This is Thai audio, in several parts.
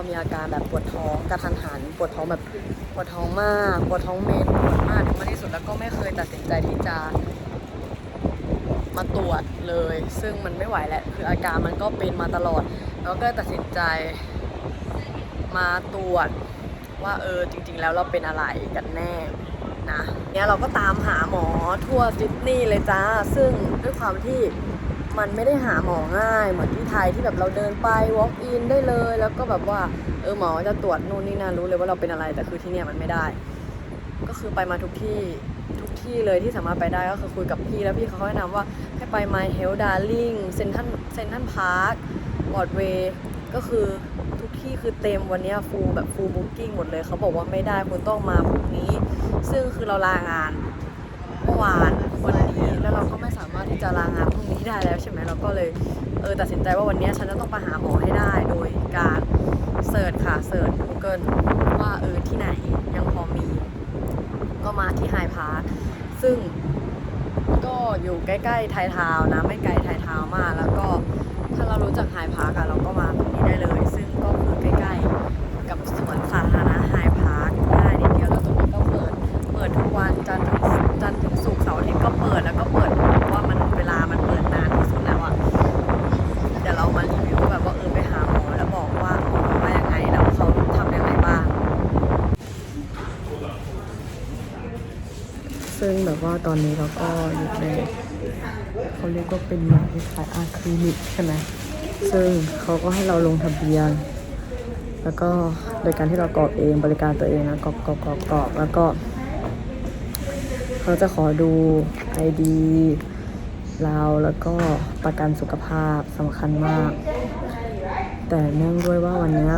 เรามีอาการแบบปวดท้องกระทันหันปวดท้องแบบปวดท้องมากปวดท้องเมนปวดมากมากที่สุดแล้วก็ไม่เคยตัดสินใจที่จะมาตรวจเลย ซึ่งมันไม่ไหวแหละคืออาการมันก็เป็นมาตลอด แล้วก็ตัดสินใจมาตรวจว่าเออจริง ๆ แล้วเราเป็นอะไรกันแน่นะเนี่ยเราก็ตามหาหมอทั่วซิดนีย์เลยจ้า ซึ่งด้วยความที่ มันไม่ได้หาหมอง่ายเหมือนที่ไทยที่แบบเราเดินไป walk in ได้เลย แล้วก็แบบว่าเออหมอจะตรวจนู่นนี่นั่นรู้เลยว่าเราเป็นอะไรแต่คือที่เนี่ยมันไม่ได้ ก็คือไปมาทุกที่ทุกที่เลยที่สามารถไปได้ก็คือคุยกับพี่แล้วพี่เขาแนะนำว่าให้ไป My Health Darling เซนทันเซนทันพาร์ควอร์ดเวย์ก็คือทุกที่คือเต็มวันนี้ฟูแบบฟูบุ๊กิ้งหมดเลยเขาบอกว่าไม่ได้คุณต้องมาพรุ่งนี้ ซึ่งคือเราลางานเมื่อวาน แล้วเราก็ไม่สามารถที่จะลางานพรุ่งนี้ได้แล้วใช่ไหมเราก็เลยเออตัดสินใจว่าวันนี้ฉันจะต้องไปหาหมอให้ได้โดยการเสิร์ชค่ะเสิร์ช Google ว่าเออที่ไหนยังพอมี ก็มาที่ไฮพาร์คซึ่งก็อยู่ใกล้ๆไทยทาวน์นะไม่ไกลไทยทาว์มาก แล้วก็ถ้าเรารู้จักไฮพาร์คอะเราก็มาตรงนี้ได้เลย ว่าตอนนี้เราก็อยู่ในเขาเรียกว่าเป็นหมอนคล้ายๆอาคลินิกใช่ไหมซึ่งเขาก็ให้เราลงทะเบียน แล้วก็โดยการที่เรากรอกเองบริการตัวเองนะกรอกกรอกกรอกกรอกแล้วก็ เขาจะขอดู ID เราแล้วก็ประกันสุขภาพสำคัญมาก แต่เนื่องด้วยว่าวันนี้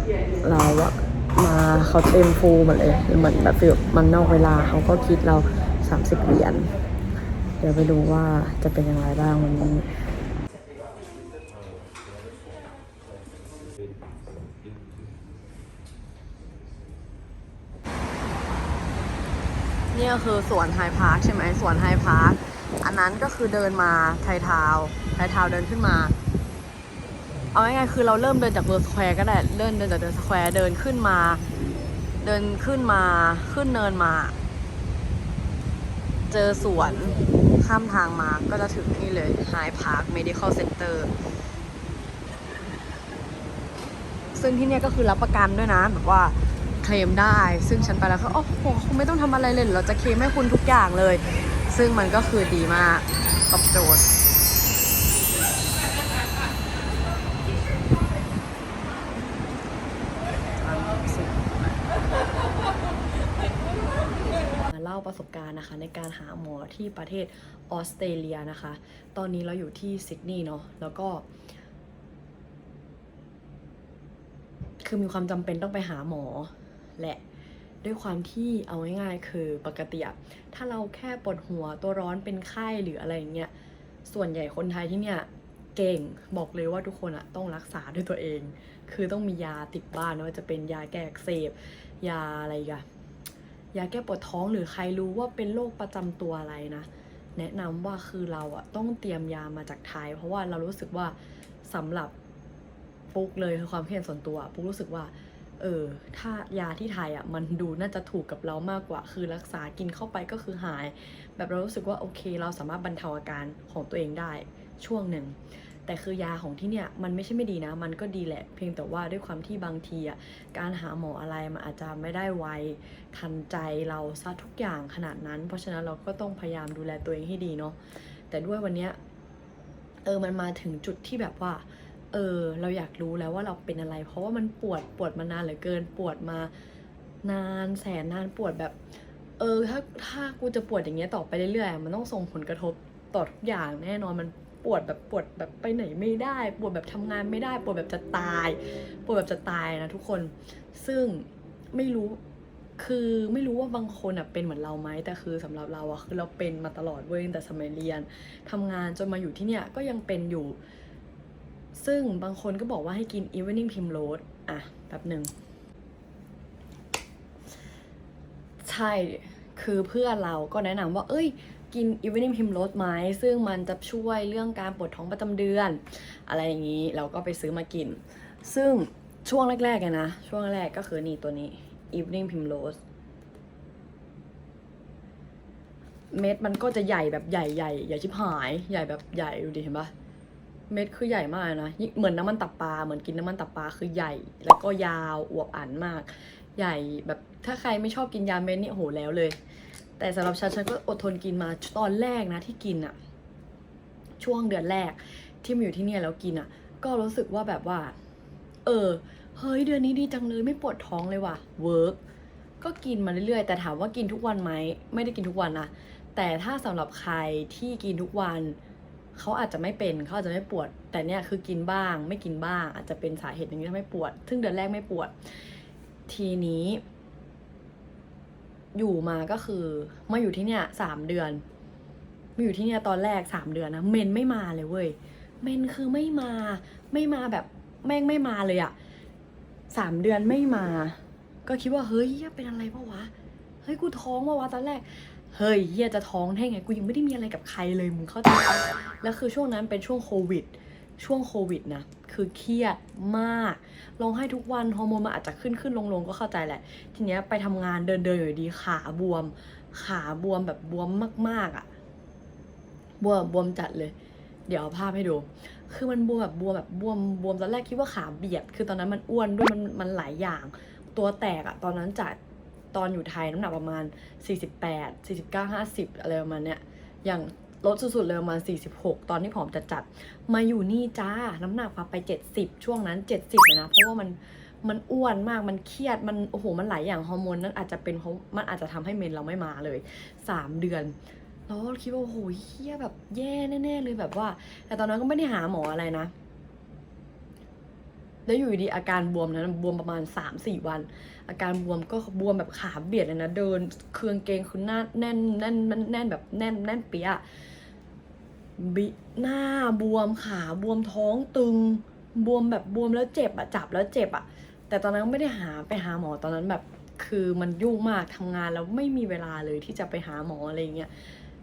เราอะมาเขาเต็มฟูลหมดเลยเหมือนแบบมันนอกเวลาเขาก็คิดเรา 30 เหรียญ เดี๋ยวไปดูว่าจะเป็นอย่างไรบ้างวันนี้นี่ก็คือสวนไฮพาร์คใช่ไหมสวนไฮพาร์คอันนั้นก็คือเดินมาไทยทาวไทยทาวเดินขึ้นมา เอาง่ายๆคือเราเริ่มเดินจากเวิร์สแควร์ก็ได้เดินเดินจากเดินสแควร์เดินขึ้นมา เดินขึ้นมาขึ้นเนินมา เจอสวนข้ามทางมาก็จะถึงนี่เลย High Park Medical Center ซึ่งที่เนี่ยก็คือรับประกันด้วยนะแบบว่าเคลมได้ ซึ่งฉันไปแล้วก็โอ้โหคุณไม่ต้องทำอะไรเลยเดี๋ยวเราจะเคลมให้คุณทุกอย่างเลย ซึ่งมันก็คือดีมากตอบโจทย์ ล่าประสบการณ์นะคะ ในการหาหมอที่ประเทศออสเตรเลียนะคะ ตอนนี้เราอยู่ที่ซิดนีย์เนาะแล้วก็คือมีความจำเป็นต้องไปหาหมอและด้วยความที่เอาง่ายๆคือปกติถ้าเราแค่ปวดหัวตัวร้อนเป็นไข้หรืออะไรอย่างเงี้ยส่วนใหญ่คนไทยที่เนี่ยเก่งบอกเลยว่าทุกคนอะต้องรักษาด้วยตัวเอง คือต้องมียาติดบ้านไม่ว่าจะเป็นยาแก้อักเสบยาอะไรกัน ยาแก้ปวดท้องหรือใครรู้ว่าเป็นโรคประจำตัวอะไรนะ แนะนำว่าคือเราอะต้องเตรียมยามาจากไทย เพราะว่าเรารู้สึกว่าสำหรับปุ๊กเลยคือความคิดเห็นส่วนตัวปุ๊กรู้สึกว่า เออ ถ้ายาที่ไทยอะมันดูน่าจะถูกกับเรามากกว่า คือรักษากินเข้าไปก็คือหาย แบบเรารู้สึกว่าโอเค เราสามารถบรรเทาอาการของตัวเองได้ช่วงหนึ่ง แต่คือยาของที่เนี่ยมันไม่ใช่ไม่ดีนะ มันก็ดีแหละ เพียงแต่ว่าด้วยความที่บางทีอะการหาหมออะไรมันอาจจะไม่ได้ไวทันใจเราซะทุกอย่างขนาดนั้น เพราะฉะนั้นเราก็ต้องพยายามดูแลตัวเองให้ดีเนาะแต่ด้วยวันเนี้ยเออมันมาถึงจุดที่แบบว่าเออเราอยากรู้แล้วว่าเราเป็นอะไร เพราะว่ามันปวดปวดมานานเหลือเกินปวดมานานแสนนานปวดแบบ เออถ้าถ้ากูจะปวดอย่างเงี้ยต่อไปเรื่อยๆมันต้องส่งผลกระทบต่อทุกอย่างแน่นอนมัน ปวดแบบปวดแบบไปไหนไม่ได้ ปวดแบบทำงานไม่ได้ ปวดแบบจะตาย ปวดแบบจะตายนะทุกคน ซึ่งไม่รู้คือไม่รู้ว่าบางคนอะเป็นเหมือนเราไหมแต่คือสำหรับเราอะคือเราเป็นมาตลอดเว้ยแต่สมัยเรียนทำงานจนมาอยู่ที่เนี่ยก็ยังเป็นอยู่ ซึ่งบางคนก็บอกว่าให้กิน evening primrose อะแป๊บหนึ่งใช่คือเพื่อนเราก็แนะนำว่า เอ้ย กิน evening primrose ไหมซึ่งมันจะช่วยเรื่องการปวดท้องประจำเดือน อะไรอย่างนี้เราก็ไปซื้อมากิน ซึ่งช่วงแรกๆไงนะ ช่วงแรกก็คือนี่ตัวนี้ evening primrose เม็ดมันก็จะใหญ่แบบใหญ่ใหญ่ใหญ่ชิบหาย ใหญ่แบบใหญ่ดูดิเห็นปะเม็ดคือใหญ่มากนะเหมือนน้ำมันตับปลาเหมือนกินน้ำมันตับปลาคือใหญ่ แล้วก็ยาวอวบอันมาก ใหญ่แบบถ้าใครไม่ชอบกินยาเม็ดนี่โหแล้วเลย แต่สำหรับฉันฉันก็อดทนกินมาตอนแรกนะที่กินอะช่วงเดือนแรกที่มาอยู่ที่เนี่ยแล้วกินอะก็รู้สึกว่าแบบว่า เออ เฮ้ยเดือนนี้ดีจังเลยไม่ปวดท้องเลยว่ะเวิร์กก็กินมาเรื่อยๆ แต่ถามว่ากินทุกวันไหมไม่ได้กินทุกวันนะแต่ถ้าสำหรับใครที่กินทุกวันเขาอาจจะไม่เป็นเขาอาจจะไม่ปวด แต่เนี่ยคือกินบ้าง ไม่กินบ้าง อาจจะเป็นสาเหตุหนึ่งที่ทำให้ปวด ซึ่งเดือนแรกไม่ปวด ทีนี้ อยู่มาก็คือมาอยู่ที่เนี่ยสามเดือนมาอยู่ที่เนี่ยตอนแรกสามเดือนนะเมนไม่มาเลยเว้ยเมนคือไม่มาไม่มาแบบแม่งไม่มาเลยอะสามเดือนไม่มา ก็คิดว่าเฮ้ยเป็นอะไรปะวะเฮ้ยกูท้องปะวะตอนแรกเฮ้ยเฮียจะท้องได้ไงกูยังไม่ได้มีอะไรกับใครเลยมึงเข้าใจแล้วคือช่วงนั้นเป็นช่วงโควิด ช่วงโควิดนะคือเครียดมากร้องไห้ทุกวันฮอร์โมนมันอาจจะขึ้นขึ้นลงลงก็เข้าใจแหละ ทีเนี้ยไปทำงานเดินเดินอยู่ดีขาบวม ขาบวมแบบบวมมากๆอะ่ะบวมบวมจัดเลย เดี๋ยวเอาภาพให้ดู คือมันบวมแบบบวมแบบบวมบวมตอนแรกคิดว่าขาเบียด คือตอนนั้นมันอ้วนด้วยมันมันหลายอย่าง ตัวแตกอะตอนนั้นจากตอนอยู่ไทยน้ำหนักประมาณ 48 49 50 อะไรประมาณเนี้ยอย่าง ลดสุดๆเลยประมาณ46 ตอนที่ผอมจัดจัดๆมาอยู่นี่จ้า น้ำหนักพาไป 70 ช่วงนั้น 70เลยนะ เพราะว่ามันมันอ้วนมาก มันเครียด มันโอ้โห มันหลายอย่างฮอร์โมนนั้นอาจจะเป็นเพราะมันอาจจะทำให้เมนเราไม่มาเลย 3 เดือนแล้วคิดว่าโอ้โหเฮียแบบแย่แน่ๆเลยแบบว่า แต่ตอนนั้นก็ไม่ได้หาหมออะไรนะ แล้วอยู่ดีอาการบวมนะบวมประมาณ 3-4 วัน อาการบวมก็บวมแบบขาเบียดเลยนะ เดินเครืองเกงคือหน้าแน่นแน่นแน่นแน่นแบบแน่นแน่นเปียะ บิหน้าบวมขาบวมท้องตึง บวมแบบบวมแล้วเจ็บอะจับแล้วเจ็บอะแต่ตอนนั้นไม่ได้หาไปหาหมอตอนนั้นแบบคือมันยุ่งมากทำงานแล้วไม่มีเวลาเลยที่จะไปหาหมออะไรเงี้ย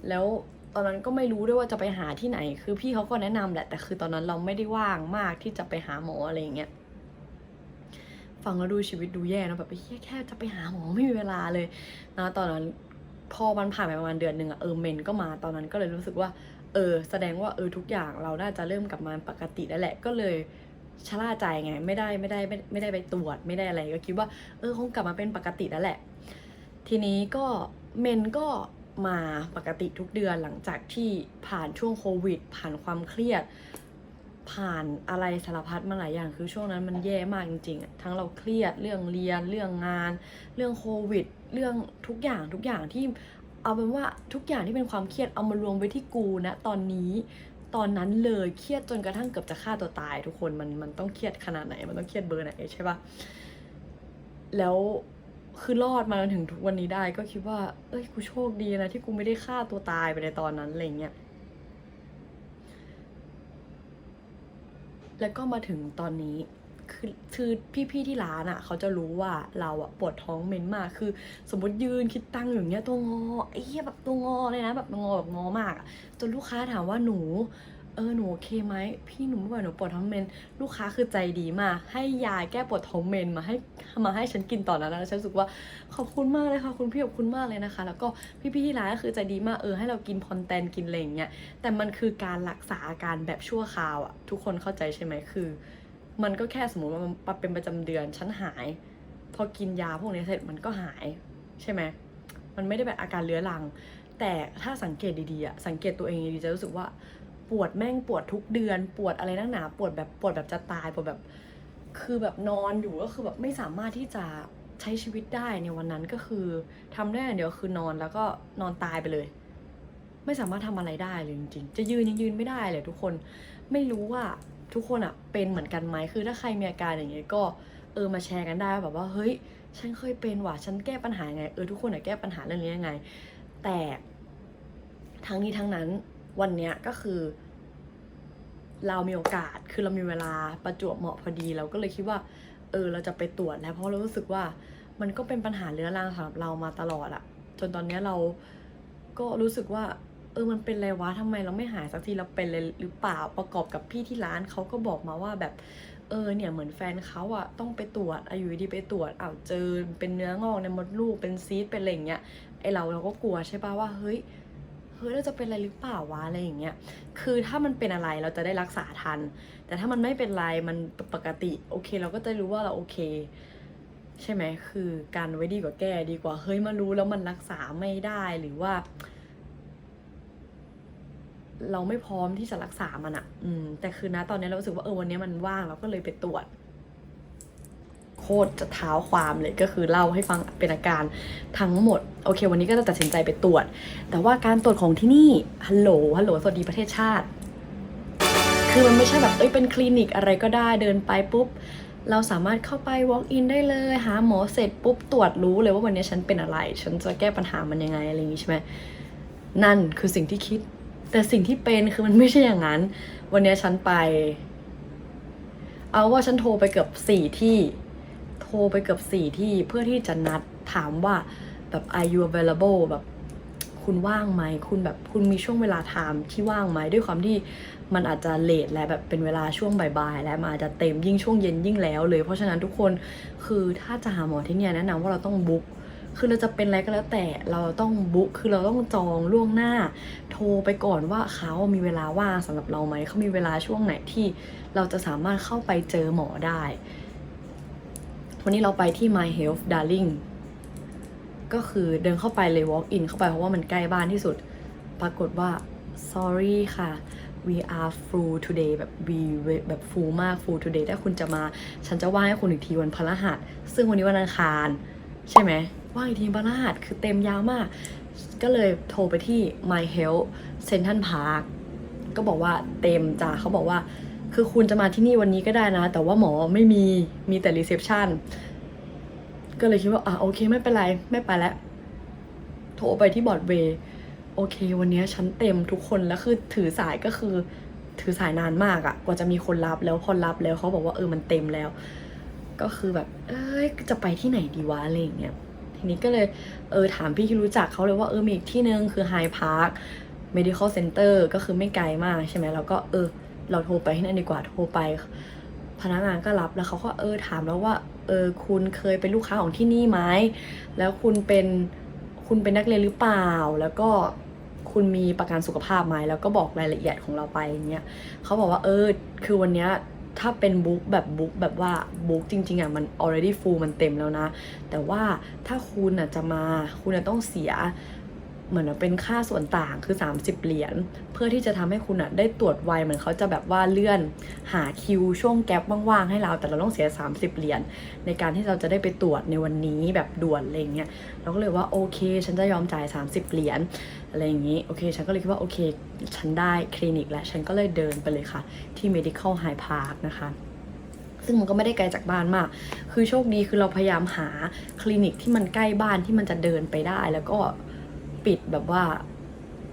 แล้วตอนนั้นก็ไม่รู้ด้วยว่าจะไปหาที่ไหน คือพี่เขาก็แนะนำแหละแต่คือตอนนั้นเราไม่ได้ว่างมากที่จะไปหาหมออะไรเงี้ยฟังแล้วดูชีวิตดูแย่นะแบบเฮียแค่จะไปหาหมอไม่มีเวลาเลยนะตอนนั้นพอมันผ่านไปประมาณเดือนหนึ่งอะเออเมนก็มาตอนนั้นก็เลยรู้สึกว่า เออแสดงว่าเออทุกอย่างเราน่าจะเริ่มกลับมาปกติแล้วแหละ ก็เลยชะล่าใจไง ไม่ได้ไม่ได้ไม่ไม่ได้ไปตรวจไม่ได้อะไรก็คิดว่า เออคงกลับมาเป็นปกติแล้วแหละ ทีนี้ก็เมนก็มาปกติทุกเดือนหลังจากที่ผ่านช่วงโควิด ผ่านความเครียด ผ่านอะไรสารพัดมาหลายอย่างคือช่วงนั้นมันแย่มากจริงๆทั้งเราเครียดเรื่องเรียนเรื่องงาน เรื่องโควิด เรื่องทุกอย่างทุกอย่างที่ เอาเป็นว่าทุกอย่างที่เป็นความเครียดเอามารวมไว้ที่กูนะตอนนี้ตอนนั้นเลยเครียดจนกระทั่งเกือบจะฆ่าตัวตาย ทุกคนมันมันต้องเครียดขนาดไหน มันต้องเครียดเบอร์ไหนใช่ปะแล้วคือรอดมาจนถึงทุกวันนี้ได้ก็คิดว่า เอ้ยกูโชคดีนะที่กูไม่ได้ฆ่าตัวตายไปในตอนนั้นอะไรเงี้ยแล้วก็มาถึงตอนนี้ คือคือพี่ๆที่ร้านอะ่ะ เขาจะรู้ว่าเราอะปวดท้องเม้นมาก คือ สมมติยืนคิดตั้งอย่างเงี้ยตัวงอไอ้เหี้ยแบบตัวงอเลยนะแบบงอแบบงอมากจนลูกค้าถามว่าหนูเออหนูโอเคไหมพี่หนูไม่ไหวหนูปวดท้องเมน ลูกค้าคือใจดีมาก ให้ยาแก้ปวดท้องเมนมาให้มาให้ฉันกินตอนนั้นนะแล้วฉันรู้สึกว่าขอบคุณมากเลยค่ะคุณพี่ขอบคุณมากเลยนะคะ แล้วก็พี่ๆที่ร้านก็คือใจดีมากเออให้เรากินพอนแตนกินอะไรอย่างเงี้ยแต่มันคือการรักษาอาการแบบชั่วคราวอะทุกคนเข้าใจใช่ไหมคือ มันก็แค่สมมติว่ามันเป็นประจำเดือนฉันหาย พอกินยาพวกนี้เสร็จมันก็หาย ใช่ไหมมันไม่ได้แบบอาการเรื้อรัง แต่ถ้าสังเกตดีๆอะสังเกตตัวเองดีๆจะรู้สึกว่าปวดแม่งปวดทุกเดือน ปวดอะไรนักหนาปวดแบบปวดแบบจะตายปวดแบบ คือแบบนอนอยู่ก็คือแบบไม่สามารถที่จะใช้ชีวิตได้ในวันนั้นก็คือทำได้อย่างเดียวคือนอนแล้วก็นอนตายไปเลย ไม่สามารถทำอะไรได้เลยจริงๆ จะยืนยังยืนไม่ได้เลยทุกคนไม่รู้ว่า ทุกคนอะเป็นเหมือนกันไหมคือถ้าใครมีอาการอย่างเงี้ยก็เออมาแชร์กันได้แบบว่าเฮ้ยฉันเคยเป็นว่ะฉันแก้ปัญหาไงเออทุกคนอะแก้ปัญหาเรื่องนี้ยังไง แต่ทั้งนี้ทั้งนั้นวันเนี้ยก็คือ เรามีโอกาสคือเรามีเวลาประจวบเหมาะพอดีเราก็เลยคิดว่า เออเราจะไปตรวจแล้วเพราะเรารู้สึกว่ามันก็เป็นปัญหาเรื้อรังสำหรับเรามาตลอดอะจนตอนเนี้ยเราก็รู้สึกว่า ออมันเป็นไรวะทำไมเราไม่หายสักทีเราเป็นเลยหรือเปล่าประกอบกับพี่ที่ร้านเขาก็บอกมาว่าแบบเออเนี่ยเหมือนแฟนเขาอะต้องไปตรวจอายุดีไปตรวจอ้าวเจอเป็นเนื้องอกในมดลูกเป็นซีสเป็นอะไรอย่างเงี้ยไอเราเราก็กลัวใช่ปะว่าเฮ้ยเฮ้ยเราจะเป็นอะไรหรือเปล่าวะอะไรอย่างเงี้ย คือถ้ามันเป็นอะไรเราจะได้รักษาทัน แต่ถ้ามันไม่เป็นไรมันปกติโอเค เราก็จะรู้ว่าเราโอเค ใช่ไหมคือการไว้ดีกว่าแก้ดีกว่า เฮ้ยมารู้แล้วมันรักษาไม่ได้หรือว่า เราไม่พร้อมที่จะรักษามันอะอืม แต่คือนะตอนนี้เรารู้สึกว่าเออวันนี้มันว่างเราก็เลยไปตรวจ โคตรจะเท้าความเลยก็คือเล่าให้ฟังเป็นอาการทั้งหมด โอเค วันนี้ก็จะตัดสินใจไปตรวจ แต่ว่าการตรวจของที่นี่ฮัลโหลฮัลโหลสวัสดีประเทศชาติ คือมันไม่ใช่แบบเอ้ยเป็นคลินิกอะไรก็ได้เดินไปปุ๊บเราสามารถเข้าไป walk in ได้เลย หาหมอเสร็จปุ๊บตรวจรู้เลยว่าวันนี้ฉันเป็นอะไร ฉันจะแก้ปัญหามันยังไงอะไรอย่างงี้ใช่ไหมนั่นคือสิ่งที่คิด แต่สิ่งที่เป็นคือมันไม่ใช่อย่างนั้น วันนี้ฉันไป เอาว่าฉันโทรไปเกือบสี่ที่ โทรไปเกือบสี่ที่เพื่อที่จะนัดถามว่าแบบ are you available แบบคุณว่างไหม คุณแบบคุณมีช่วงเวลาไทม์ที่ว่างไหม ด้วยความที่มันอาจจะเลทและแบบเป็นเวลาช่วงบ่ายๆ และมันอาจจะเต็มยิ่งช่วงเย็นยิ่งแล้วเลย เพราะฉะนั้นทุกคนคือถ้าจะหาหมอที่เนี่ยแนะนำว่าเราต้องบุ๊ก คือเราจะเป็นอะไรก็แล้วแต่เราต้องบุ๊กคือเราต้องจองล่วงหน้า โทรไปก่อนว่าเขามีเวลาว่างสำหรับเราไหมเขามีเวลาช่วงไหนที่เราจะสามารถเข้าไปเจอหมอได้ วันนี้เราไปที่ My Health Darling ก็คือเดินเข้าไปเลย walk in เข้าไปเพราะว่ามันใกล้บ้านที่สุด ปรากฏว่า sorry ค่ะ we are full today แบบ we แบบ full มาก full today ถ้าคุณจะมา ฉันจะว่างให้คุณอีกทีวันพฤหัส ซึ่งวันนี้วันอังคาร ใช่ไหม ว่างอีกทีวันพฤหัสคือเต็มยาวมาก ก็เลยโทรไปที่ My Health Central Park ก็บอกว่าเต็มจ้าเขาบอกว่า คือคุณจะมาที่นี่วันนี้ก็ได้นะ แต่ว่าหมอไม่มีมีแต่ reception ก็เลยคิดว่าอะโอเคไม่เป็นไรไม่ไปแล้วโทรไปที่บอร์ดเวย์โอเค วันนี้ฉันเต็มทุกคนแล้วคือถือสายก็คือถือสายนานมากอะกว่าจะมีคนรับแล้วพอรับแล้วเขาบอกว่าเออมันเต็มแล้ว ก็คือแบบ เอ้ยจะไปที่ไหนดีวะอะไรอย่างเงี้ย ทีนี้ก็เลยเออถามพี่ที่รู้จักเขาเลยว่าเออมีอีกที่นึงคือ High Park Medical Center ก็คือไม่ไกลมากใช่ไหมแล้วก็เออ เราโทรไปที่นั่นดีกว่าโทรไป พนักงานก็รับแล้วเขาก็เออถามแล้วว่าเออคุณเคยเป็นลูกค้าของที่นี่ไหมแล้วคุณเป็นคุณเป็นนักเรียนหรือเปล่า แล้วก็คุณมีประกันสุขภาพไหมแล้วก็บอกรายละเอียดของเราไปอย่างเงี้ยเขาบอกว่าเออคือวันเนี้ย ถ้าเป็นบุ๊กแบบบุ๊กแบบว่าบุ๊กจริงๆอะมัน already full มันเต็มแล้วนะ แต่ว่าถ้าคุณอะจะมาคุณอะต้องเสีย เหมือนเป็นค่าส่วนต่างคือ 30 เหรียญเพื่อที่จะทำให้คุณอะได้ตรวจไวเหมือนเขาจะแบบว่าเลื่อนหาคิวช่วงแกลบว่างๆให้เรา แต่เราต้องเสีย 30 เหรียญในการที่เราจะได้ไปตรวจในวันนี้แบบด่วนอะไรอย่างเงี้ยเราก็เลยว่าโอเค ฉันจะยอมจ่าย 30 เหรียญอะไรอย่างงี้โอเค ฉันก็เลยคิดว่าโอเค ฉันได้คลินิกแล้วฉันก็เลยเดินไปเลยค่ะ ที่ medical high park นะคะซึ่งมันก็ไม่ได้ไกลจากบ้านมาก คือโชคดีคือเราพยายามหาคลินิกที่มันใกล้บ้านที่มันจะเดินไปได้ แล้วก็ ปิดแบบว่า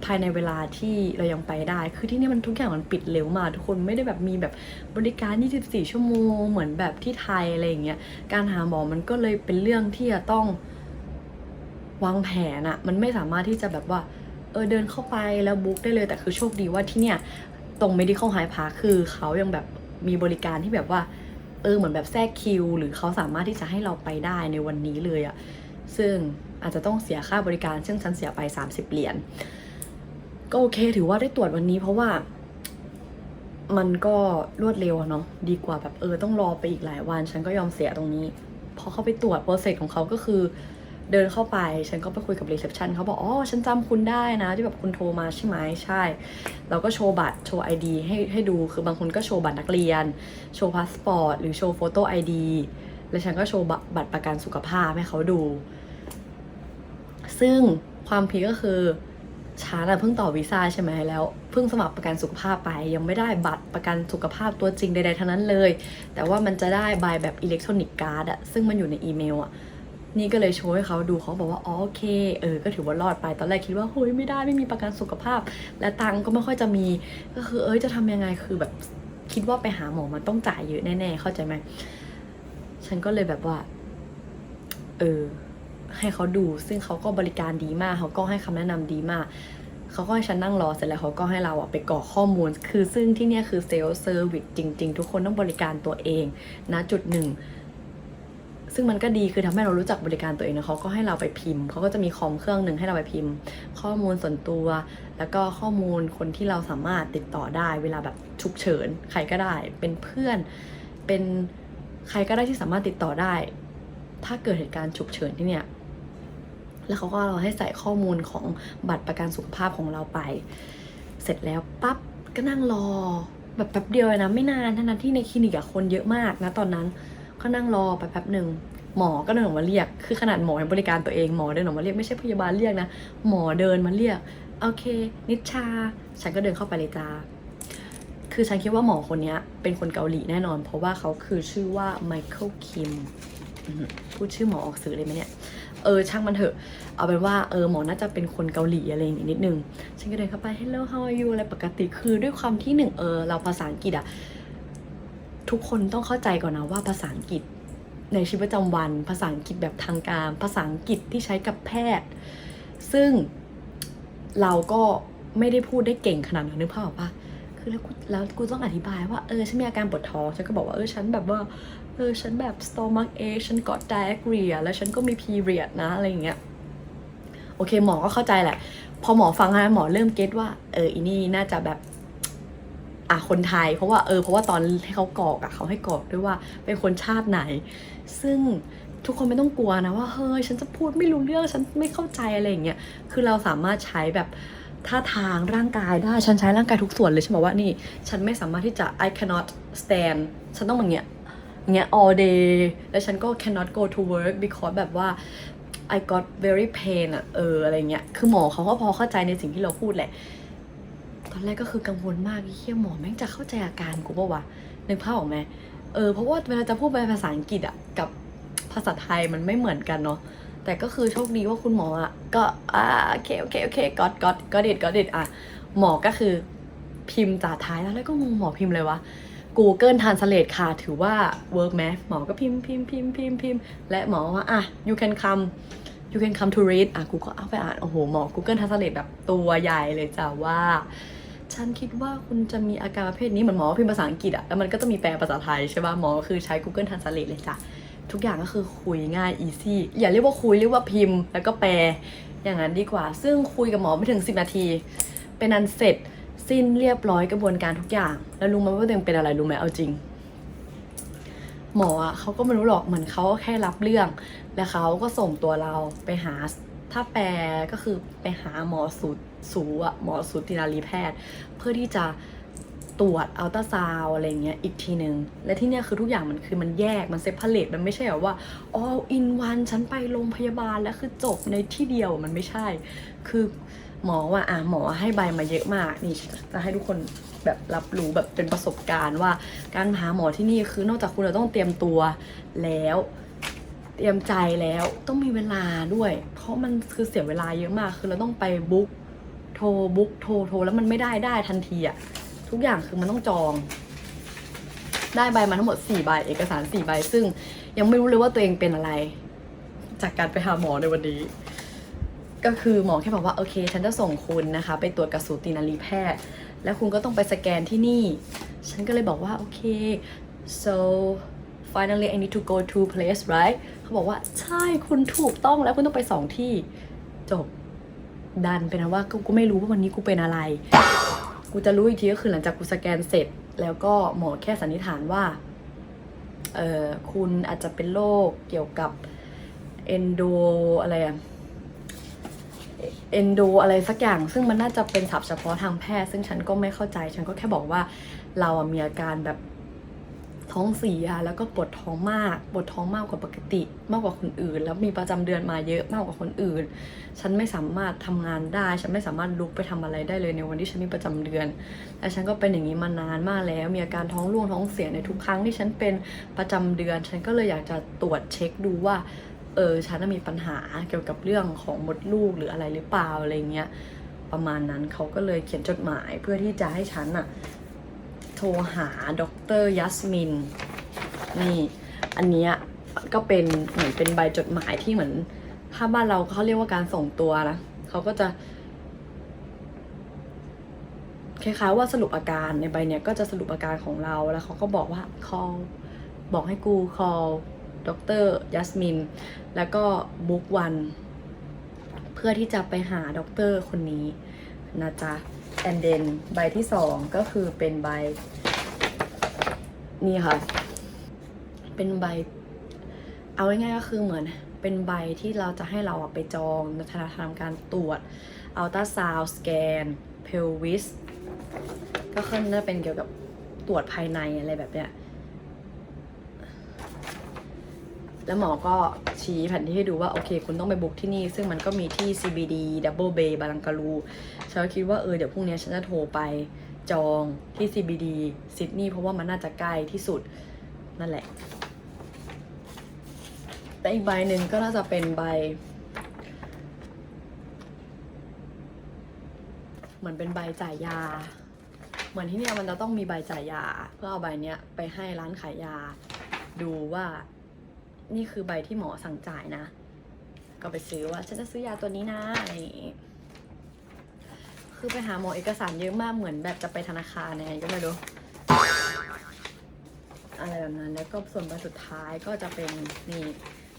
ภายในเวลาที่เรายังไปได้ คือที่นี่มันทุกอย่างมันปิดเร็วมากทุกคนไม่ได้แบบมีแบบบริการ 24 ชั่วโมง เหมือนแบบที่ไทยอะไรอย่างเงี้ย การหาหมอมันก็เลยเป็นเรื่องที่จะต้องวางแผนอะมันไม่สามารถที่จะแบบว่า เออเดินเข้าไปแล้วบุ๊กได้เลย แต่คือโชคดีว่าที่เนี่ยตรง medical high park คือเขายังแบบมีบริการที่แบบว่า เออเหมือนแบบแทรกคิว หรือเขาสามารถที่จะให้เราไปได้ในวันนี้เลยอะซึ่ง อาจจะต้องเสียค่าบริการ ซึ่งฉันเสียไป 30 เหรียญก็โอเค ถือว่าได้ตรวจวันนี้เพราะว่ามันก็รวดเร็วเนาะดีกว่าแบบเออต้องรอไปอีกหลายวัน ฉันก็ยอมเสียตรงนี้ พอเข้าไปตรวจโปรเซสของเขาก็คือ เดินเข้าไปฉันก็ไปคุยกับรีเซพชันเขาบอกอ๋อฉันจำคุณได้นะ ที่แบบคุณโทรมาใช่ไหมใช่ เราก็โชว์บัตรโชว์ ID ให้ให้ดูคือบางคนก็โชว์บัตรนักเรียน โชว์พาสปอร์ตหรือโชว์โฟโต้ ID แล้วฉันก็โชว์บัตรประกันสุขภาพให้เขาดู ซึ่งความพีก็คือฉันอะเพิ่งต่อวีซ่าใช่ไหมแล้ว เพิ่งสมัครประกันสุขภาพไป ยังไม่ได้บัตรประกันสุขภาพตัวจริงใดๆทั้งนั้นเลย แต่ว่ามันจะได้ใบแบบอิเล็กทรอนิกส์การ์ดอะซึ่งมันอยู่ในอีเมลอะนี่ก็เลยโชว์ให้เขาดูเขาบอกว่าอ๋อโอเคเออก็ถือว่ารอดไปตอนแรกคิดว่าเฮ้ยไม่ได้ไม่มีประกันสุขภาพ และตังค์ก็ไม่ค่อยจะมีก็คือเอ้ยจะทำยังไงคือแบบคิดว่าไปหาหมอมันต้องจ่ายเยอะแน่ๆเข้าใจไหมฉันก็เลยแบบว่า เออ ให้เขาดู ซึ่งเขาก็บริการดีมาก เขาก็ให้คำแนะนำดีมาก เขาก็ให้ฉันนั่งรอเสร็จแล้วเขาก็ให้เราอะไปกรอกข้อมูล คือซึ่งที่เนี่ยคือเซลล์เซอร์วิสจริง ๆ ทุกคนต้องบริการตัวเองนะจุดหนึ่งซึ่งมันก็ดีคือทำให้เรารู้จักบริการตัวเองนะเขาก็ให้เราไปพิมพ์เขาก็จะมีคอมเครื่องหนึ่งให้เราไปพิมพ์ ข้อมูลส่วนตัว แล้วก็ข้อมูลคนที่เราสามารถติดต่อได้ เวลาแบบฉุกเฉินใครก็ได้ เป็นเพื่อนเป็นใครก็ได้ที่สามารถติดต่อได้ ถ้าเกิดเหตุการณ์ฉุกเฉินที่เนี่ย แล้วเขาก็เราให้ใส่ข้อมูลของบัตรประกันสุขภาพของเราไป เสร็จแล้วปั๊บก็นั่งรอแบบแป๊บเดียวนะไม่นานทั้งนั้นที่ในคลินิกอะคนเยอะมากนะตอนนั้นก็นั่งรอไปแป๊บหนึ่งหมอก็เดินออกมาเรียก คือขนาดหมอให้บริการตัวเองหมอเดินออกมาเรียกไม่ใช่พยาบาลเรียกนะหมอเดินมาเรียกโอเค นิชา ฉันก็เดินเข้าไปเลยจ้าคือฉันคิดว่าหมอคนนี้เป็นคนเกาหลีแน่นอน เพราะว่าเขาคือชื่อว่าไมเคิลคิมพูดชื่อหมอออกสื่อเลยไหมเนี่ย เออช่างมันเถอะ เอาเป็นว่าเออหมอน่าจะเป็นคนเกาหลีอะไรอย่างงี้นิดนึง ฉันก็เดินเข้าไป hello how are you อะไรปกติคือด้วยความที่หนึ่งเออเราภาษาอังกฤษอะทุกคนต้องเข้าใจก่อนนะว่าภาษาอังกฤษในชีวิตประจำวัน ภาษาอังกฤษแบบทางการ ภาษาอังกฤษที่ใช้กับแพทย์ ซึ่งเราก็ไม่ได้พูดได้เก่งขนาดนั้นนึกภาพออกปะคือแล้วกูแล้วกูต้องอธิบายว่าเออฉันมีอาการปวดท้องฉันก็บอกว่าเออฉันแบบว่า เออฉันแบบ stomach ache ฉันกอด diarrhea แล้วฉันก็มี period นะอะไรอย่างเงี้ยโอเคหมอก็เข้าใจแหละ พอหมอฟังนะหมอเริ่มเก็ตว่าเอออีนี่น่าจะแบบอะคนไทย เพราะว่าเออเพราะว่าตอนให้เขากรอกอะเขาให้กรอกด้วยว่าเป็นคนชาติไหน ซึ่งทุกคนไม่ต้องกลัวนะว่าเฮ้ยฉันจะพูดไม่รู้เรื่องฉันไม่เข้าใจอะไรอย่างเงี้ยคือเราสามารถใช้แบบท่าทางร่างกายได้ฉันใช้ร่างกายทุกส่วนเลยฉันบอกว่านี่ ฉันไม่สามารถที่จะ I cannot stand ฉันต้องอย่างเงี้ย เงี้ย all day แล้วฉันก็ cannot go to work because แบบว่า I got very pain อะเอออะไรเงี้ย คือหมอเขาก็พอเข้าใจในสิ่งที่เราพูดแหละ ตอนแรกก็คือกังวลมากเฮียหมอแม่งจะเข้าใจอาการกูป่ะวะนึกภาพออกไหมเออเพราะว่าเวลาจะพูดเป็นภาษาอังกฤษอะกับภาษาไทยมันไม่เหมือนกันเนาะแต่ก็คือโชคดีว่าคุณหมออะก็อ่าโอเคโอเคโอเคก็ก็ก็ดิดก็ดิดอะหมอก็คือพิมพ์จากท้ายแล้วแล้วก็งงหมอพิมพ์เลยวะ Google Translate ค่ะ ถือว่า work ไหมหมอก็พิมพ์พิมพ์พิมพ์พิมพ์พิมพ์และหมอว่าอะ you can come you can come to read อะกูก็เอาไปอ่าน โอ้โห หมอ Google Translate แบบตัวใหญ่เลยจ้ะว่า ฉันคิดว่าคุณจะมีอาการประเภทนี้เหมือนหมอพิมพ์ภาษาอังกฤษอะแล้วมันก็จะมีแปลภาษาไทยใช่ป่ะหมอคือใช้ Google Translate เลยจ้ะทุกอย่างก็คือคุยง่าย easy อย่าเรียกว่าคุยเรียกว่าพิมพ์ แล้วก็แปลอย่างนั้นดีกว่า ซึ่งคุยกับหมอไม่ถึง 10 นาที เป็นอันเสร็จ สิ้นเรียบร้อยกระบวนการทุกอย่าง แล้วรู้ไหมว่าตัวเองเป็นอะไรรู้ไหมเอาจริง หมออะเขาก็ไม่รู้หรอกเหมือนเขาก็แค่รับเรื่อง แล้วเขาก็ส่งตัวเราไปหาถ้าแปลก็คือไปหาหมอสูตสูอะหมอสูตินารีแพทย์ เพื่อที่จะตรวจอัลตราซาวอะไรเงี้ยอีกทีหนึ่งและที่เนี่ยคือทุกอย่างมันคือมันแยกมันเซปเ a เลตมันไม่ใช่แบบว่า all in one ฉันไปโรงพยาบาลแล้วคือจบในที่เดียวมันไม่ใช่ คือ หมอว่าอะหมอให้ใบมาเยอะมาก นี่จะให้ทุกคนแบบรับรู้แบบเป็นประสบการณ์ว่า การหาหมอที่นี่คือนอกจากคุณจะต้องเตรียมตัวแล้ว เตรียมใจแล้วต้องมีเวลาด้วย เพราะมันคือเสียเวลาเยอะมาก คือเราต้องไปบุ๊กโทรบุ๊กโทรโทรแล้วมันไม่ได้ได้ทันทีอะทุกอย่างคือมันต้องจอง ได้ใบมาทั้งหมด4ใบเอกสาร4ใบซึ่ง ยังไม่รู้เลยว่าตัวเองเป็นอะไร จากการไปหาหมอในวันนี้ ก็คือหมอแค่บอกว่าโอเค ฉันจะส่งคุณนะคะ ไปตรวจกับสูตินารีแพทย์ แล้วคุณก็ต้องไปสแกนที่นี่ ฉันก็เลยบอกว่าโอเค so finally I need to go to place right เขาบอกว่าใช่คุณถูกต้องแล้วคุณต้องไปสองที่จบดันเป็นว่ากูไม่รู้ว่าวันนี้กูเป็นอะไร กูจะรู้อีกทีก็คือหลังจากกูสแกนเสร็จ แล้วก็หมอแค่สันนิษฐานว่าเออคุณอาจจะเป็นโรคเกี่ยวกับ endo อะไรอะ เอนโดอะไรสักอย่าง ซึ่งมันน่าจะเป็นศัพท์เฉพาะทางแพทย์ ซึ่งฉันก็ไม่เข้าใจ ฉันก็แค่บอกว่าเราอะมีอาการแบบท้องเสียแล้วก็ปวดท้องมากปวดท้องมากกว่าปกติ มากกว่าคนอื่น แล้วมีประจำเดือนมาเยอะมากกว่าคนอื่น ฉันไม่สามารถทำงานได้ ฉันไม่สามารถลุกไปทำอะไรได้เลยในวันที่ฉันมีประจำเดือนและฉันก็เป็นอย่างนี้มานานมากแล้ว มีอาการท้องร่วงท้องเสียในทุกครั้งที่ฉันเป็นประจำเดือน ฉันก็เลยอยากจะตรวจเช็คดูว่า เออฉันน่ะมีปัญหาเกี่ยวกับเรื่องของมดลูกหรืออะไรหรือเปล่าอะไรเงี้ยประมาณนั้นเขาก็เลยเขียนจดหมายเพื่อที่จะให้ฉันอะโทรหาดรยัสมินนี่อันเนี้ยก็เป็นเหมือนเป็นใบจดหมายที่เหมือน ถ้าบ้านเราเขาเรียกว่าการส่งตัวนะเขาก็จะคล้ายๆว่าสรุปอาการในใบเนี้ยก็จะสรุปอาการของเราแล้วเขาก็บอกว่า call บอกให้กู call ดรยัสมิน แล้วก็บุ๊กวัน เพื่อที่จะไปหาด็อกเตอร์คนนี้นะจ๊ะ and then ใบที่สองก็คือเป็นใบ นี่ค่ะ เป็นใบ เอาง่ายๆก็คือเหมือนเป็นใบที่เราจะให้เราไปจองนธนาทำการตรวจอัลตราซาวสแกนเพลวิสก็คือน่าเป็นเกี่ยวกับตรวจภายในอะไรแบบเนี้ย แล้วหมอก็ชี้แผนที่ให้ดูว่า โอเค คุณต้องไปบุกที่นี่ ซึ่งมันก็มีที่ CBD Double Bay บาลังกาลูฉันก็คิดว่าเออเดี๋ยวพรุ่งนี้ฉันจะโทรไปจองที่ CBD ซิดนีย์เพราะว่ามันน่าจะใกล้ที่สุดนั่นแหละ แต่อีกใบหนึ่งก็น่าจะเป็นใบ เหมือนเป็นใบจ่ายยา เหมือนที่เนี่ยมันจะต้องมีใบจ่ายยา เพื่อเอาใบเนี้ยไปให้ร้านขายยา ดูว่า นี่คือใบที่หมอสั่งจ่ายนะ ก็ไปซื้อว่าฉันจะซื้อยาตัวนี้นะอะไรอย่างงี้คือไปหาหมอเอกสารเยอะมากเหมือนแบบจะไปธนาคารเนี่ยก็ไม่รู้อะไรแบบนั้น แล้วก็ส่วนใบสุดท้ายก็จะเป็นนี่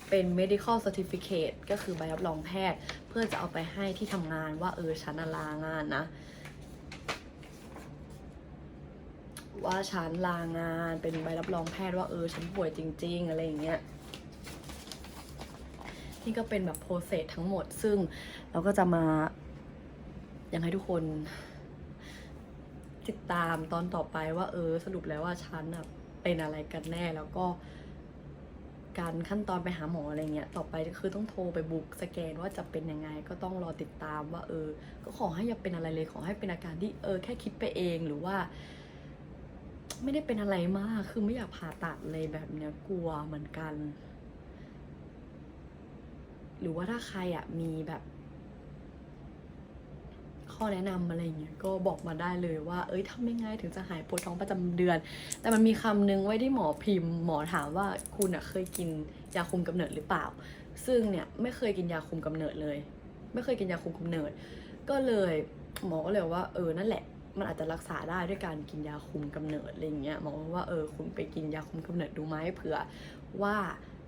เป็น medical certificate ก็คือใบรับรองแพทย์ เพื่อจะเอาไปให้ที่ทำงานว่าเออฉันลางานนะ ว่าฉันลางานเป็นใบรับรองแพทย์ว่าเออฉันป่วยจริง ๆ อะไรอย่างเงี้ย นี่ก็เป็นแบบโปรเซสทั้งหมด ซึ่งเราก็จะมาอยากให้ทุกคน ติดตามตอนต่อไปว่า เออ สรุปแล้วว่าฉันอะเป็นอะไรกันแน่แล้วก็การขั้นตอนไปหาหมออะไรเงี้ย ต่อไปคือต้องโทรไปบุกสแกนว่าจะเป็นยังไง ก็ต้องรอติดตามว่า เออ ก็ขอให้อย่าเป็นอะไรเลย ขอให้เป็นอาการที่เออ แค่คิดไปเองหรือว่า ไม่ได้เป็นอะไรมาก คือไม่อยากผ่าตัดเลยแบบเนี้ยกลัวเหมือนกัน หรือว่าถ้าใครอะมีแบบ ข้อแนะนำอะไรอย่างเงี้ยก็บอกมาได้เลยว่า เอ้ยทำยังไงถึงจะหายปวดท้องประจำเดือน แต่มันมีคำนึงไว้ที่หมอพิมพ์ หมอถามว่าคุณอะเคยกินยาคุมกำเนิดหรือเปล่า ซึ่งเนี่ยไม่เคยกินยาคุมกำเนิดเลย ไม่เคยกินยาคุมกำเนิด ก็เลยหมอก็เลยว่าเออนั่นแหละมันอาจจะรักษาได้ด้วยการกินยาคุมกำเนิดอะไรอย่างเงี้ยหมอว่าเออคุณไปกินยาคุมกำเนิดดูไหมเผื่อว่า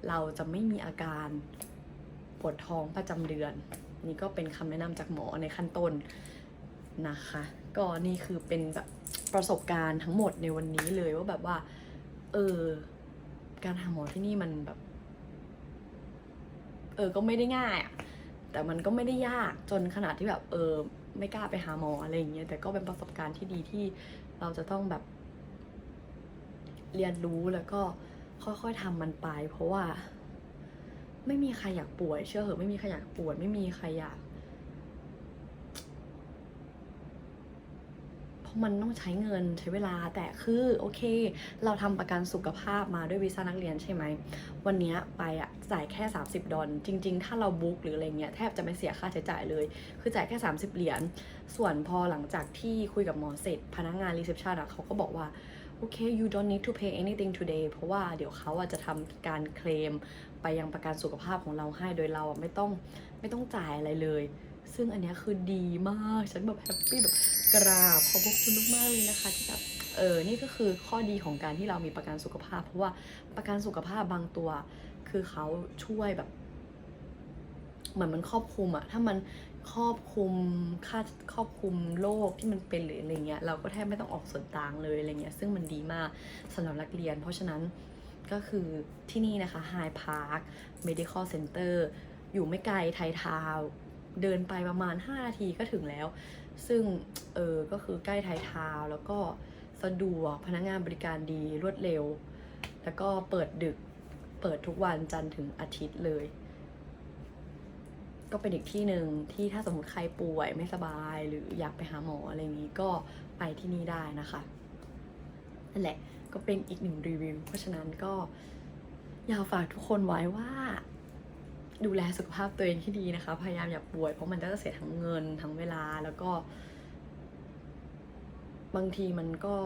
เราจะไม่มีอาการ ปวดท้องประจำเดือน นี่ก็เป็นคำแนะนำจากหมอในขั้นต้นนะคะ ก็นี่คือเป็นแบบประสบการณ์ทั้งหมดในวันนี้เลยว่าแบบว่า เออ การหาหมอที่นี่มันแบบ เออก็ไม่ได้ง่ายอะแต่มันก็ไม่ได้ยากจนขนาดที่แบบ เออ ไม่กล้าไปหาหมออะไรอย่างเงี้ยแต่ก็เป็นประสบการณ์ที่ดีที่เราจะต้องแบบ เรียนรู้แล้วก็ค่อยๆทำมันไป เพราะว่า ไม่มีใครอยากป่วย เชื่อเหอะไม่มีใครอยากป่วยไม่มีใครอยากเพราะมันต้องใช้เงินใช้เวลาแต่คือโอเค เราทำประกันสุขภาพมาด้วยวีซ่านักเรียนใช่ไหม วันเนี้ยไปอะจ่ายแค่ 30 ดอลจริง ๆ ถ้าเราบุ๊กหรืออะไรเงี้ยแทบจะไม่เสียค่าใช้จ่ายเลย คือจ่ายแค่ 30 เหรียญส่วนพอหลังจากที่คุยกับหมอเสร็จ พนักงานรีเซพชันอะเขาก็บอกว่าโอเค you don't need to pay anything today เพราะว่าเดี๋ยวเขาอะจะทำการเคลม ไปยังประกันสุขภาพของเราให้โดยเราอะไม่ต้องไม่ต้องจ่ายอะไรเลย ซึ่งอันนี้คือดีมาก ฉันแบบแฮปปี้แบบกราบขอบคุณมากๆเลยนะคะที่แบบเออ นี่ก็คือข้อดีของการที่เรามีประกันสุขภาพ เพราะว่าประกันสุขภาพบางตัว คือเขาช่วยแบบ เหมือนมันครอบคลุมอะถ้ามันครอบคลุมค่าครอบคลุมโรคที่มันเป็นหรืออะไรเงี้ยเราก็แทบไม่ต้องออกส่วนต่างเลยอะไรเงี้ยซึ่งมันดีมากสำหรับนักเรียน เพราะฉะนั้น ก็คือที่นี่นะคะ High Park Medical Center อยู่ไม่ไกลไทยทาวเดินไปประมาณ 5 นาทีก็ถึงแล้ว ซึ่งเออก็คือใกล้ไทยทาวแล้วก็สะดวกพนักงานบริการดีรวดเร็ว แล้วก็เปิดดึกเปิดทุกวันจันทร์ถึงอาทิตย์เลย ก็เป็นอีกที่หนึ่งที่ถ้าสมมติใครป่วยไม่สบายหรืออยากไปหาหมออะไรอย่างนี้ก็ไปที่นี่ได้นะคะนั่นแหละ ก็เป็นอีกหนึ่งรีวิว เพราะฉะนั้นก็อยากฝากทุกคนไว้ว่า ดูแลสุขภาพตัวเองที่ดีนะคะ พยายามอย่าป่วยเพราะมันจะเสียทั้งเงินทั้งเวลาแล้วก็ บางทีมันก็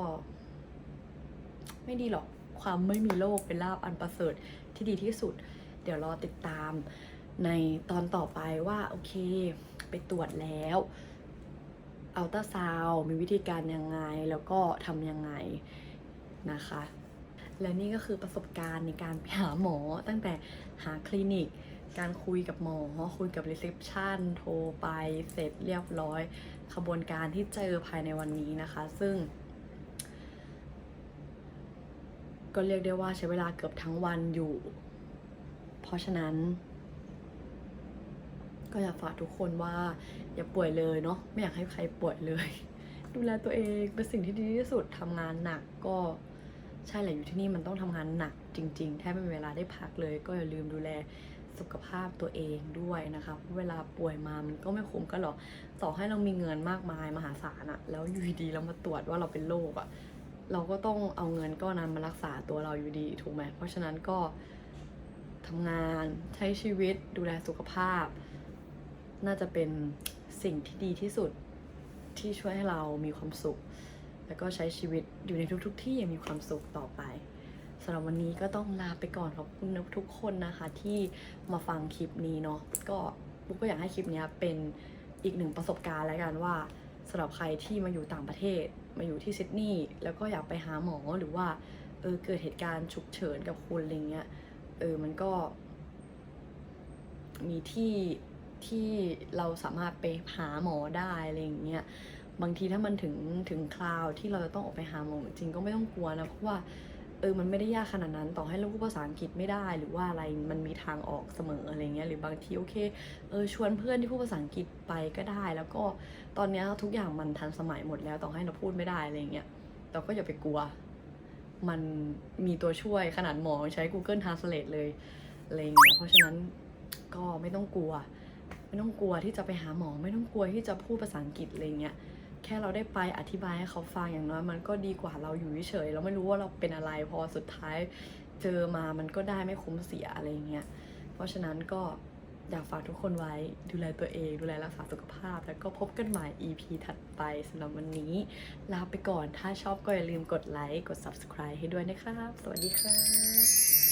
ไม่ดีหรอกความไม่มีโรคเป็นลาบอันประเสริฐที่ดีที่สุด เดี๋ยวรอติดตามในตอนต่อไปว่า โอเค ไปตรวจแล้วอัลตราซาวมีวิธีการยังไงแล้วก็ทำยังไง นะคะ และนี่ก็คือประสบการณ์ในการไปหาหมอตั้งแต่หาคลินิก การคุยกับหมอ คุยกับรีเซพชันโทรไปเสร็จเรียบร้อยขบวนการที่เจอภายในวันนี้นะคะ ซึ่ง ก็เรียกได้ว่าใช้เวลาเกือบทั้งวันอยู่ เพราะฉะนั้น ก็อยากฝากทุกคนว่า อย่าป่วยเลยเนาะไม่อยากให้ใครป่วยเลยดูแลตัวเองเป็นสิ่งที่ดีที่สุดทำงานหนักก็ ใช่แหละอยู่ที่นี่มันต้องทำงานหนักจริง ๆ แทบไม่มีเวลาได้พักเลย ก็อย่าลืมดูแลสุขภาพตัวเองด้วยนะคะเพราะเวลาป่วยมามันก็ไม่คุ้มกันหรอกต่อให้เรามีเงินมากมายมหาศาลอะแล้วอยู่ดีเรามาตรวจว่าเราเป็นโรคอะเราก็ต้องเอาเงินก้อนนั้นมารักษาตัวเราอยู่ดีถูกไหมเพราะฉะนั้นก็ทำงานใช้ชีวิตดูแลสุขภาพ น่าจะเป็นสิ่งที่ดีที่สุดที่ช่วยให้เรามีความสุข แล้วก็ใช้ชีวิตอยู่ในทุกๆที่อย่างมีความสุขต่อไปสำหรับวันนี้ก็ต้องลาไปก่อนขอบคุณทุกคนนะคะ ที่มาฟังคลิปนี้เนาะก็บุ๊กก็อยากให้คลิปนี้เป็นอีกหนึ่งประสบการณ์แล้วกันว่าสำหรับใครที่มาอยู่ต่างประเทศ มาอยู่ที่ซิดนีย์แล้วก็อยากไปหาหมอหรือว่าเออเกิดเหตุการณ์ฉุกเฉินกับคุณอะไรเงี้ยเออมันก็ มีที่ที่เราสามารถไปหาหมอได้อะไรอย่างเงี้ย บางทีถ้ามันถึงถึงคราวที่เราจะต้องออกไปหาหมอจริงก็ไม่ต้องกลัวนะเพราะว่าเออมันไม่ได้ยากขนาดนั้นต่อให้เราพูดภาษาอังกฤษไม่ได้หรือว่าอะไรมันมีทางออกเสมออะไรเงี้ยหรือบางทีโอเคเออชวนเพื่อนที่พูดภาษาอังกฤษไปก็ได้ แล้วก็ตอนนี้ทุกอย่างมันทันสมัยหมดแล้วต่อให้เราพูดไม่ได้อะไรเงี้ยเราก็อย่าไปกลัว มันมีตัวช่วยขนาดหมอใช้ Google Translate เลยอะไรเงี้ยเพราะฉะนั้นก็ไม่ต้องกลัว ไม่ต้องกลัวที่จะไปหาหมอ ไม่ต้องกลัวที่จะพูดภาษาอังกฤษอะไรเงี้ย แค่เราได้ไปอธิบายให้เขาฟังอย่างน้อยมันก็ดีกว่าเราอยู่เฉยๆเราไม่รู้ว่าเราเป็นอะไรพอสุดท้ายเจอมามันก็ได้ไม่คุ้มเสียอะไรเงี้ยเพราะฉะนั้นก็อยากฝากทุกคนไว้ดูแลตัวเอง ดูแลรักษาสุขภาพ แล้วก็พบกันใหม่ EP ถัดไปสำหรับวันนี้ ลาไปก่อนถ้าชอบก็อย่าลืมกดไลค์กด subscribe ให้ด้วยนะครับ สวัสดีครับ